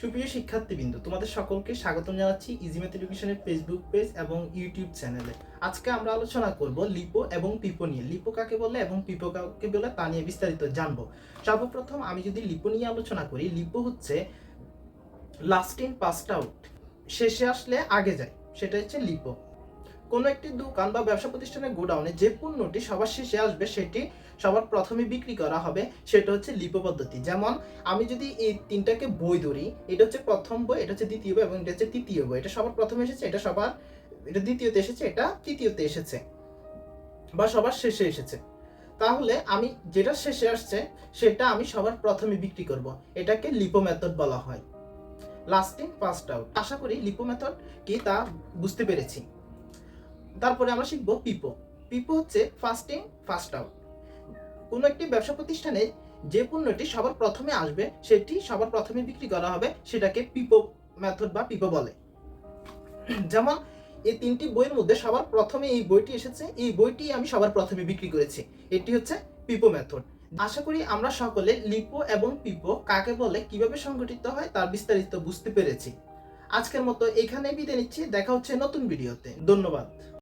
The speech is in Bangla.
সুপ্রিয় শিক্ষার্থীবৃন্দ, তোমাদের সকলকে স্বাগতম জানাচ্ছি ইজিমেথ এডুকেশনের ফেসবুক পেজ এবং ইউটিউব চ্যানেলে আজকে আমরা আলোচনা করব লিপো এবং পিপো নিয়ে। লিপো কাকে বলে এবং পিপো কাকে বলে তা নিয়ে বিস্তারিত জানব। সর্বপ্রথম আমি যদি লিপো নিয়ে আলোচনা করি, লিপো হচ্ছে লাস্ট ইন পাস্ট আউট শেষে আসলে আগে যায় সেটা হচ্ছে লিপো। কোনো একটি দোকান বা ব্যবসা প্রতিষ্ঠানের গোডাউনে যে পণ্যটি সবার শেষে আসবে, সেটি সবার প্রথমে বিক্রি করা হবে, সেটা হচ্ছে লিপো পদ্ধতি। যেমন, আমি যদি এই তিনটাকে বই ধরি, এটা হচ্ছে প্রথম বই, এটা হচ্ছে দ্বিতীয় বই এবং এটা হচ্ছে তৃতীয় বই। এটা সবার প্রথমে এসেছে, এটা সবার, এটা দ্বিতীয়তে এসেছে, এটা তৃতীয়তে এসেছে বা সবার শেষে এসেছে। তাহলে আমি যেটা শেষে আসছে, সেটা আমি সবার প্রথমে বিক্রি করব। এটাকে লিপো মেথড বলা হয়। লাস্টিং ফার্স্ট আউট আশা করি লিপো মেথড কি তা বুঝতে পেরেছি। তারপরে আমরা শিখব পিপো। পিপো হচ্ছে ফার্স্টিং ফার্স্ট আউট কোনো একটি ব্যবসা প্রতিষ্ঠানে যে পণ্যটি সবার প্রথমে আসবে, সেটি সবার প্রথমে বিক্রি করা হবে, সেটাকে পিপো মেথড বা পিপো বলে। যেমন, এই তিনটি বইয়ের মধ্যে সবার প্রথমে এই বইটি এসেছে, এই বইটি আমি সবার প্রথমে বিক্রি করেছি। এটি হচ্ছে পিপো মেথড আশা করি আমরা সকলে লিপো এবং পিপো কাকে বলে, কীভাবে সংগঠিত হয়, তার বিস্তারিত বুঝতে পেরেছি। আজকের মতো এখানে বিদায় নিচ্ছি, দেখা হচ্ছে নতুন ভিডিওতে। ধন্যবাদ।